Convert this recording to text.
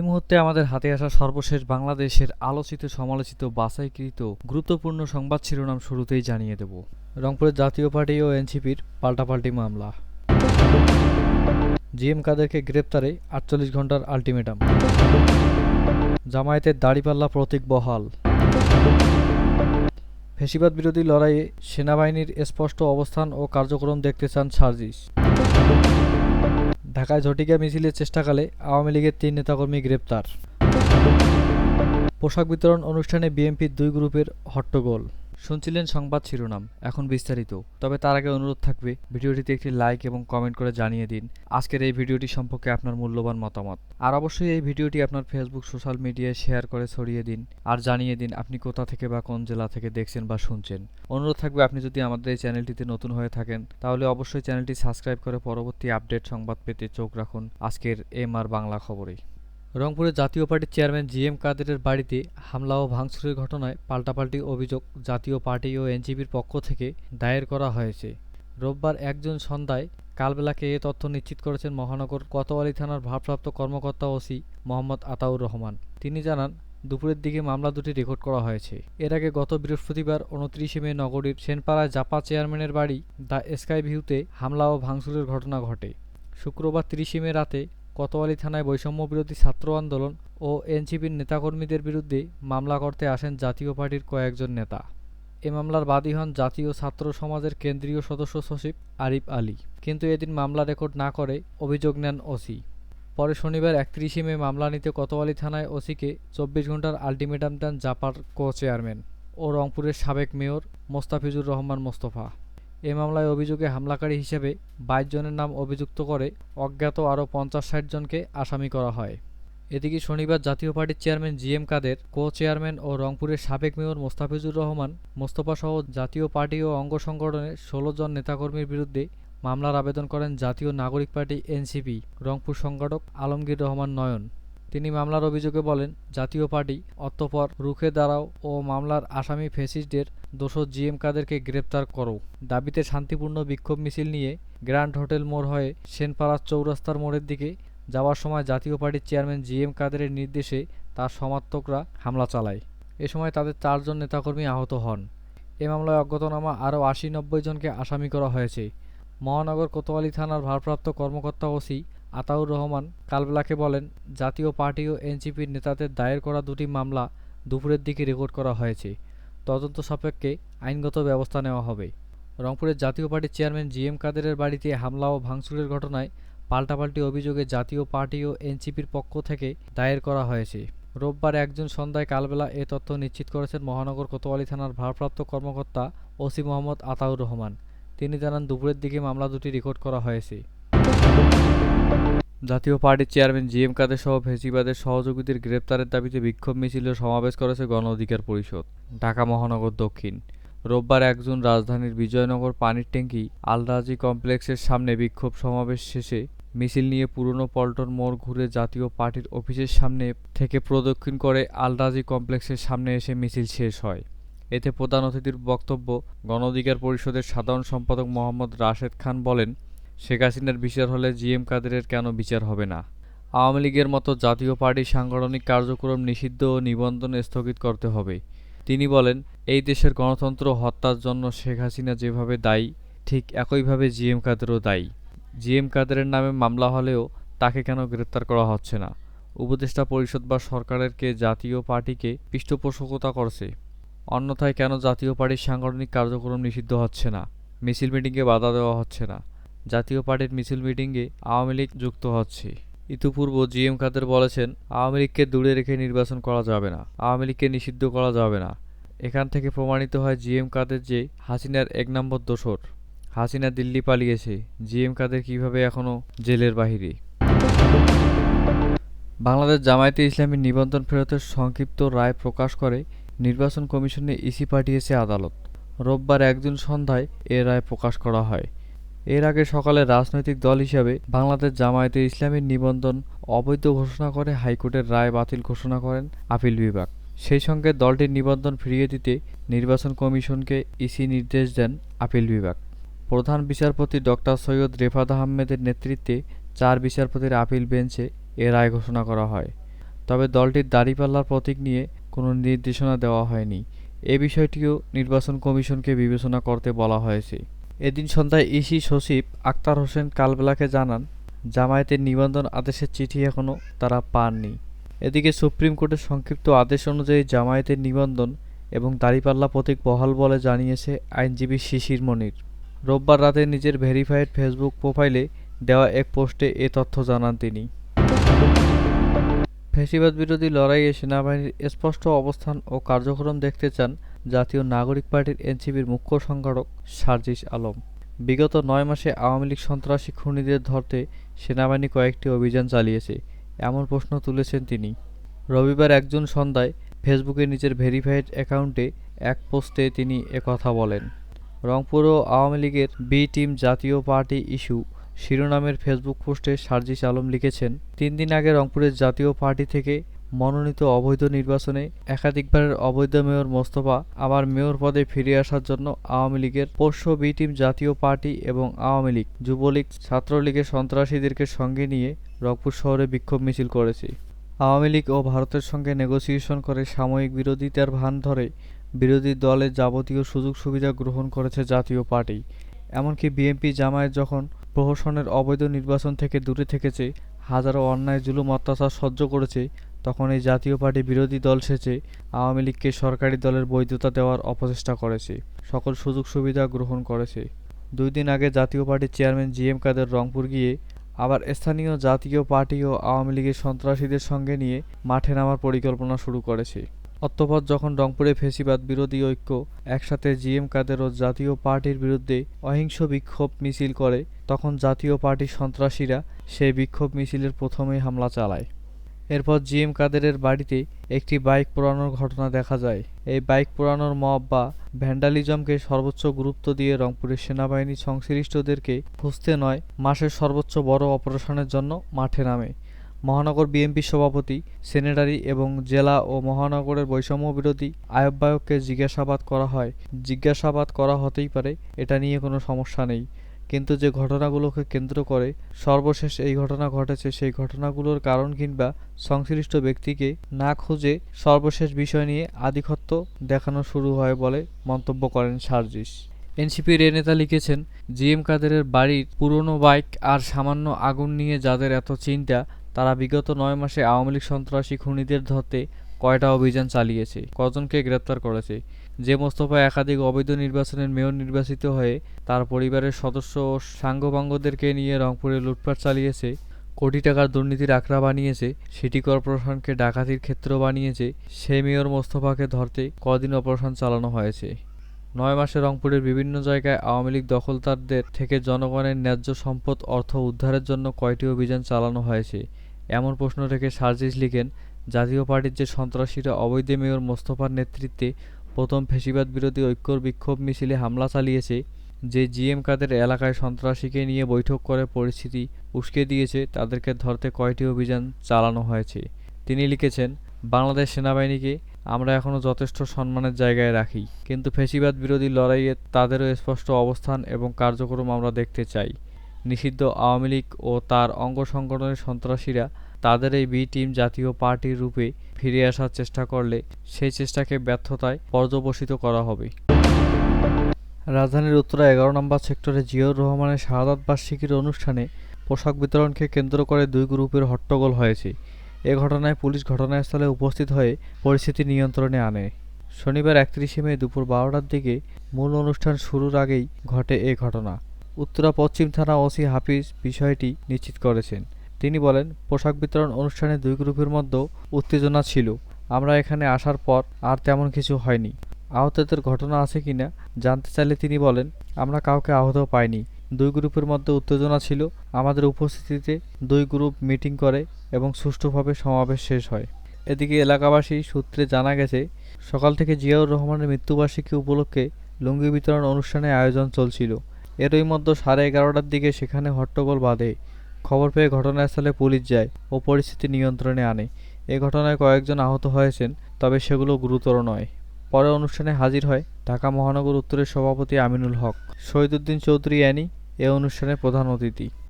এই মুহূর্তে আমাদের হাতে আসা সর্বশেষ বাংলাদেশের আলোচিত সমালোচিত বাছাইকৃত গুরুত্বপূর্ণ সংবাদ শিরোনাম শুরুতেই জানিয়ে দেব। রংপুরের জাতীয় পার্টি ও এনসিপির পাল্টাপাল্টি মামলা। জিএম কাদেরকে গ্রেপ্তারে আটচল্লিশ ঘণ্টার আলটিমেটাম। জামায়াতের দাড়িপাল্লা প্রতীক বহাল। ফেসিবাদ বিরোধী লড়াইয়ে সেনাবাহিনীর স্পষ্ট অবস্থান ও কার্যক্রম দেখতে চান সার্জিস। ঢাকায় ঝটিকা মিছিলের চেষ্টাকালে আওয়ামী লীগের তিন নেতাকর্মী গ্রেপ্তার। পোশাক বিতরণ অনুষ্ঠানে বিএনপির দুই গ্রুপের হট্টগোল। শুনছিলেন সংবাদ শিরোনাম, এখন বিস্তারিত। তবে তার আগে অনুরোধ থাকবে, ভিডিওটিতে একটি লাইক এবং কমেন্ট করে জানিয়ে দিন, আজকের এই ভিডিওটি সম্পর্কে আপনার মূল্যবান মতামত। আর অবশ্যই এই ভিডিওটি আপনার ফেসবুক সোশ্যাল মিডিয়ায় শেয়ার করে ছড়িয়ে দিন, আর জানিয়ে দিন আপনি কোথা থেকে বা কোন জেলা থেকে দেখছেন বা শুনছেন। অনুরোধ থাকবে, আপনি যদি আমাদের এই চ্যানেলটিতে নতুন হয়ে থাকেন, তাহলে অবশ্যই চ্যানেলটি সাবস্ক্রাইব করে পরবর্তী আপডেট সংবাদ পেতে চোখ রাখুন। আজকের এম আর বাংলা খবরে। রংপুরের জাতীয় পার্টির চেয়ারম্যান জি এম কাদেরের বাড়িতে হামলা ও ভাঙচুরের ঘটনায় পাল্টাপাল্টি অভিযোগ জাতীয় পার্টি ও এনজিপির পক্ষ থেকে দায়ের করা হয়েছে। রোববার একজন সন্ধ্যায় কালবেলাকে এ তথ্য নিশ্চিত করেছেন মহানগর কোতোয়ালি থানার ভারপ্রাপ্ত কর্মকর্তা ওসি মোহাম্মদ আতাউর রহমান। তিনি জানান, দুপুরের দিকে মামলা দুটি রেকর্ড করা হয়েছে। এর আগে গত বৃহস্পতিবার উনত্রিশে মে নগরীর সেনপাড়ায় জাপা চেয়ারম্যানের বাড়ি দ্য স্কাই ভিউতে হামলা ও ভাঙচুরের ঘটনা ঘটে। শুক্রবার তিরিশে মে রাতে কোতোয়ালি থানায় বৈষম্য বিরোধী ছাত্র আন্দোলন ও এনসিপির নেতাকর্মীদের বিরুদ্ধে মামলা করতে আসেন জাতীয় পার্টির কয়েকজন নেতা। এ মামলার বাদী হন জাতীয় ছাত্র সমাজের কেন্দ্রীয় সদস্য সচিব আরিফ আলী। কিন্তু এদিন মামলা রেকর্ড না করে অভিযোগ নেন ওসি। পরে শনিবার একত্রিশে মে মামলা নিতে কোতোয়ালি থানায় ওসিকে চব্বিশ ঘণ্টার আলটিমেটাম দেন জাপার কো চেয়ারম্যান ও রংপুরের সাবেক মেয়র মোস্তাফিজুর রহমান মোস্তফা। এ মামলায় অভিযোগে হামলাকারী হিসেবে বাইশ জনের নাম অভিযুক্ত করে অজ্ঞাত আরও পঞ্চাশ ষাট জনকে আসামি করা হয়। এদিকে শনিবার জাতীয় পার্টির chairman G M Quader co chairman ও রংপুরের সাবেক মেয়র মোস্তাফিজুর রহমান, মোস্তফা সহ জাতীয় পার্টি ও অঙ্গ সংগঠনের ষোলো জন নেতাকর্মীর বিরুদ্ধে মামলার আবেদন করেন জাতীয় নাগরিক পার্টি এনসিপি রংপুর সংগঠক আলমগীর রহমান নয়ন। তিনি মামলার অভিযোগে বলেন, জাতীয় পার্টি, অতঃপর রুখে দাঁড়াও ও মামলার আসামি ফেসিস্টদের দোষর জিএম কাদেরকে গ্রেপ্তার করো। দাবিতে শান্তিপূর্ণ বিক্ষোভ মিছিল নিয়ে গ্র্যান্ড হোটেল মোড় হয়ে সেনপাড়া চৌরাস্তার মোড়ের দিকে যাওয়ার সময় জাতীয় পার্টির চেয়ারম্যান জি এম কাদেরের নির্দেশে তার সমর্থকরা হামলা চালায়। এ সময় তাদের চারজন নেতাকর্মী আহত হন। এ মামলায় অজ্ঞাতনামা আরও আশি নব্বই জনকে আসামি করা হয়েছে। মহানগর কোতোয়ালি থানার ভারপ্রাপ্ত কর্মকর্তা ওসি আতাউর রহমান কালবেলাকে বলেন, জাতীয় পার্টি ও এনসিপির নেতাদের দায়ের করা দুটি মামলা দুপুরের দিকে রেকর্ড করা হয়েছে। তদন্ত সাপেক্ষে আইনগত ব্যবস্থা নেওয়া হবে। রংপুরের জাতীয় পার্টির চেয়ারম্যান জি এম কাদেরের বাড়িতে হামলা ও ভাঙচুরের ঘটনায় পাল্টাপাল্টি অভিযোগে জাতীয় পার্টি ও এনসিপির পক্ষ থেকে দায়ের করা হয়েছে। রোববার একজন সন্ধ্যায় কালবেলা এ তথ্য নিশ্চিত করেছেন মহানগর কোতোয়ালি থানার ভারপ্রাপ্ত কর্মকর্তা ওসি মোহাম্মদ আতাউর রহমান। তিনি জানান, দুপুরের দিকে মামলা দুটি রেকর্ড করা হয়েছে। জাতীয় পার্টির চেয়ারম্যান জি এম কাদের সহ ফেসিবাদের সহযোগীদের গ্রেপ্তারের দাবিতে বিক্ষোভ মিছিল ও সমাবেশ করেছে গণ অধিকার পরিষদ, ঢাকা মহানগর দক্ষিণ। রোববার একজন রাজধানীর বিজয়নগর পানির ট্যাঙ্কি আলরাজি কমপ্লেক্সের সামনে বিক্ষোভ সমাবেশ শেষে মিছিল নিয়ে পুরনো পল্টন মোড় ঘুরে জাতীয় পার্টির অফিসের সামনে থেকে প্রদক্ষিণ করে আলরাজি কমপ্লেক্সের সামনে এসে মিছিল শেষ হয়। এতে প্রধান অতিথির বক্তব্য, গণ অধিকার পরিষদের সাধারণ সম্পাদক মোহাম্মদ রাশেদ খান বলেন শেখ হাসিনার বিচার হলে জিএম কাদেরের কেন বিচার হবে না? আওয়ামী লীগের মতো জাতীয় পার্টির সাংগঠনিক কার্যক্রম নিষিদ্ধ ও নিবন্ধন স্থগিত করতে হবে। তিনি বলেন, এই দেশের গণতন্ত্র হত্যার জন্য শেখ হাসিনা যেভাবে দায়ী, ঠিক একইভাবে জিএম কাদেরও দায়ী। জিএম কাদেরের নামে মামলা হলেও তাকে কেন গ্রেপ্তার করা হচ্ছে না? উপদেষ্টা পরিষদ বা সরকারের কে জাতীয় পার্টিকে পৃষ্ঠপোষকতা করছে? অন্যথায় কেন জাতীয় পার্টির সাংগঠনিক কার্যক্রম নিষিদ্ধ হচ্ছে না? মিছিল মিটিংয়ে বাধা দেওয়া হচ্ছে না। জাতীয় পার্টির মিছিল মিটিংয়ে আওয়ামী লীগ যুক্ত হচ্ছে। ইতিপূর্ব জি এম কাদের বলেছেন, আওয়ামী লীগকে দূরে রেখে নির্বাচন করা যাবে না, আওয়ামী লীগকে নিষিদ্ধ করা যাবে না। এখান থেকে প্রমাণিত হয় জি এম কাদের যে হাসিনার এক নম্বর দোসর হাসিনা দিল্লি পালিয়েছে জি এম কাদের কীভাবে এখনও জেলের বাহিরে? বাংলাদেশ জামায়াতে ইসলামী নিবন্ধন ফেরতের সংক্ষিপ্ত রায় প্রকাশ করে, নির্বাচন কমিশনে ইসি পাঠিয়েছে আদালত। রোববার একদিন সন্ধ্যায় এ রায় প্রকাশ করা হয়। এর আগে সকালে রাজনৈতিক দল হিসাবে বাংলাদেশ জামায়াতে ইসলামীর নিবন্ধন অবৈধ ঘোষণা করে হাইকোর্টের রায় বাতিল ঘোষণা করেন আপিল বিভাগ। সেই সঙ্গে দলটির নিবন্ধন ফিরিয়ে দিতে নির্বাচন কমিশনকে ইসি নির্দেশ দেন আপিল বিভাগ। প্রধান বিচারপতি ডক্টর সৈয়দ রেফাত আহমেদের নেতৃত্বে চার বিচারপতির আপিল বেঞ্চে এ রায় ঘোষণা করা হয়। তবে দলটির দাড়িপাল্লার প্রতীক নিয়ে কোনো নির্দেশনা দেওয়া হয়নি। এ বিষয়টিও নির্বাচন কমিশনকে বিবেচনা করতে বলা হয়েছে। এদিন সন্ধ্যায় ইসি সচিব আক্তার হোসেন কালবেলাকে জানান, জামায়াতের নিবন্ধন আদেশের চিঠি এখনও তারা পাননি। এদিকে সুপ্রিম কোর্টের সংক্ষিপ্ত আদেশ অনুযায়ী জামায়াতের নিবন্ধন এবং দাড়িপাল্লা প্রতীক বহাল বলে জানিয়েছে আইনজীবী শিশির মনির। রোববার রাতে নিজের ভেরিফাইড ফেসবুক প্রোফাইলে দেওয়া এক পোস্টে এ তথ্য জানান তিনি। ফেসিবাদ বিরোধী লড়াইয়ে সেনাবাহিনীর স্পষ্ট অবস্থান ও কার্যক্রম দেখতে চান জাতীয় নাগরিক পার্টির এনসিপির মুখ্য সংগঠক সার্জিস আলম। বিগত নয় মাসে আওয়ামী লীগ সন্ত্রাসী খুনিদের ধরতে সেনাবাহিনী কয়েকটি অভিযান চালিয়েছে, এমন প্রশ্ন তুলেছেন তিনি। রবিবার একজন সন্ধ্যায় ফেসবুকে নিজের ভেরিফাইড অ্যাকাউন্টে এক পোস্টে তিনি একথা বলেন। রংপুর ও আওয়ামী লীগের B team Jatiya party issue শিরোনামের ফেসবুক পোস্টে সার্জিস আলম লিখেছেন, তিন দিন আগে রংপুরের জাতীয় পার্টি থেকে মনোনীত অবৈধ নির্বাচনে একাধিকবারের অবৈধ মেয়র মোস্তফা আবার মেয়র পদে ফিরে আসার জন্য আওয়ামী লীগের পোষ্য বি টিম জাতীয় পার্টি এবং আওয়ামী লীগ, যুবলীগ, ছাত্রলীগের সন্ত্রাসীদেরকে সঙ্গে নিয়ে রংপুর শহরে বিক্ষোভ মিছিল করেছে। আওয়ামী লীগ ও ভারতের সঙ্গে নেগোসিয়েশন করে সাময়িক বিরোধিতার ভান ধরে বিরোধী দলের যাবতীয় সুযোগ সুবিধা গ্রহণ করেছে জাতীয় পার্টি। এমনকি বিএনপি জামায়াত যখন প্রহসনের অবৈধ নির্বাচন থেকে দূরে থেকেছে, হাজারো অন্যায় জুলুম অত্যাচার সহ্য করেছে তখন এই জাতীয় পার্টি বিরোধী দল সেচে আওয়ামী লীগকে সরকারি দলের বৈধতা দেওয়ার অপচেষ্টা করেছে। সকল সুযোগ সুবিধা গ্রহণ করেছে। দুই দিন আগে জাতীয় পার্টির chairman G M Quader Rangpur গিয়ে আবার স্থানীয় জাতীয় পার্টি ও আওয়ামী লীগের সন্ত্রাসীদের সঙ্গে নিয়ে মাঠে নামার পরিকল্পনা শুরু করেছে। অতঃপর যখন রংপুরে ফেসিবাদ বিরোধী ঐক্য একসাথে জিএম কাদের ও জাতীয় পার্টির বিরুদ্ধে অহিংস বিক্ষোভ মিছিল করে, তখন জাতীয় পার্টির সন্ত্রাসীরা সেই বিক্ষোভ মিছিলের প্রথমেই হামলা চালায়। এরপর জিএম কাদেরের বাড়িতে একটি বাইক পোড়ানোর ঘটনা দেখা যায়। এই বাইক পোড়ানোর মব বা ভ্যান্ডালিজমকে সর্বোচ্চ গুরুত্ব দিয়ে রংপুরের সেনাবাহিনী সংশ্লিষ্টদেরকে খুঁজতে নয়, মাসের সর্বোচ্চ বড় অপারেশনের জন্য মাঠে নামে। মহানগর বিএনপি সভাপতি, সেনেটারি এবং জেলা ও মহানগরের বৈষম্য বিরোধী আহ্বায়ককে জিজ্ঞাসাবাদ করা হয়। জিজ্ঞাসাবাদ করা হতেই পারে, এটা নিয়ে কোনো সমস্যা নেই। কিন্তু যে ঘটনাগুলোকে কেন্দ্র করে সর্বশেষ এই ঘটনা ঘটেছে, সেই ঘটনাগুলোর কারণ কিংবা সংশ্লিষ্ট ব্যক্তিকে না খুঁজে সর্বশেষ বিষয় নিয়ে আধিপত্য দেখানো শুরু হয় বলে মন্তব্য করেন সার্জিস। এনসিপির এ নেতা লিখেছেন, জিএম কাদেরের বাড়ির পুরনো বাইক আর সামান্য আগুন নিয়ে যাদের এত চিন্তা, তারা বিগত নয় মাসে আওয়ামী লীগ সন্ত্রাসী খুনিদের ধরতে কয়টা অভিযান চালিয়েছে, কজনকে গ্রেপ্তার করেছে। যে মোস্তফা একাধিক অবৈধ নির্বাচনের মেয়র নির্বাচিত হয়ে তার পরিবারের সদস্য ও সাঙ্গপাঙ্গদেরকে নিয়ে রংপুরে লুটপাট চালিয়েছে, কোটি টাকার দুর্নীতির আখড়া বানিয়েছে, সিটি কর্পোরেশনকে ডাকাতির ক্ষেত্র বানিয়েছে, সে মেয়র মোস্তফাকে ধরতে কদিন অপারেশন চালানো হয়েছে। নয় মাসে রংপুরের বিভিন্ন জায়গায় আওয়ামী লীগ দখলদারদের থেকে জনগণের ন্যায্য সম্পদ অর্থ উদ্ধারের জন্য কয়টি অভিযান চালানো হয়েছে, এমন প্রশ্ন রেখে সার্জিস লিখেন জাতীয় পার্টির যে সন্ত্রাসীরা অবৈধ মেয়র মোস্তফার নেতৃত্বে প্রথম ফেসিবাদ বিরোধী ঐক্যর বিক্ষোভ মিছিলে হামলা চালিয়েছে, যে জিএম কাদের এলাকায় সন্ত্রাসীকে নিয়ে বৈঠক করে পরিস্থিতি উস্কে দিয়েছে, তাদেরকে ধরতে কয়টি অভিযান চালানো হয়েছে। তিনি লিখেছেন, বাংলাদেশ সেনাবাহিনীকে আমরা এখনও যথেষ্ট সম্মানের জায়গায় রাখি, কিন্তু ফেসিবাদ বিরোধী লড়াইয়ে তাদেরও স্পষ্ট অবস্থান এবং কার্যক্রম আমরা দেখতে চাই। নিষিদ্ধ আওয়ামী লীগ ও তার অঙ্গ সংগঠনের সন্ত্রাসীরা তাদের এই বি টিম জাতীয় পার্টির রূপে ফিরে আসার চেষ্টা করলে সেই চেষ্টাকে ব্যর্থতায় পর্যবসিত করা হবে। রাজধানীর উত্তরা এগারো নম্বর সেক্টরে জিয়াউর রহমানের শাহাদাত বার্ষিকীর অনুষ্ঠানে পোশাক বিতরণকে কেন্দ্র করে দুই গ্রুপের হট্টগোল হয়েছে। এ ঘটনায় পুলিশ ঘটনাস্থলে উপস্থিত হয়ে পরিস্থিতি নিয়ন্ত্রণে আনে। শনিবার একত্রিশে মে দুপুর বারোটার দিকে মূল অনুষ্ঠান শুরুর আগেই ঘটে এ ঘটনা। উত্তরা পশ্চিম থানা ওসি হাফিজ বিষয়টি নিশ্চিত করেছেন। তিনি বলেন, পোশাক বিতরণ অনুষ্ঠানে দুই গ্রুপের মধ্যে উত্তেজনা ছিল। আমরা এখানে আসার পর আর তেমন কিছু হয়নি। আহতদের ঘটনা আছে কিনা জানতে চাইলে তিনি বলেন, আমরা কাউকে আহত পাইনি। দুই গ্রুপের মধ্যে উত্তেজনা ছিল। আমাদের উপস্থিতিতে দুই গ্রুপ মিটিং করে এবং সুষ্ঠুভাবে সমাবেশ শেষ হয়। এদিকে এলাকাবাসী সূত্রে জানা গেছে, সকাল থেকে জিয়াউর রহমানের মৃত্যুবার্ষিকী উপলক্ষে লুঙ্গি বিতরণ অনুষ্ঠানের আয়োজন চলছিল। এরই মধ্যে সাড়ে এগারোটার দিকে সেখানে হট্টগোল বাঁধে। খবর পেয়ে ঘটনাস্থলে পুলিশ যায় ও পরিস্থিতি নিয়ন্ত্রণে আনে। এ ঘটনায় কয়েকজন আহত হয়েছেন, তবে সেগুলো গুরুতর নয়। পরে অনুষ্ঠানে হাজির হয় ঢাকা মহানগর উত্তরের সভাপতি আমিনুল হক, শহীদুদ্দিন চৌধুরী অ্যানি, এ অনুষ্ঠানে প্রধান অতিথি।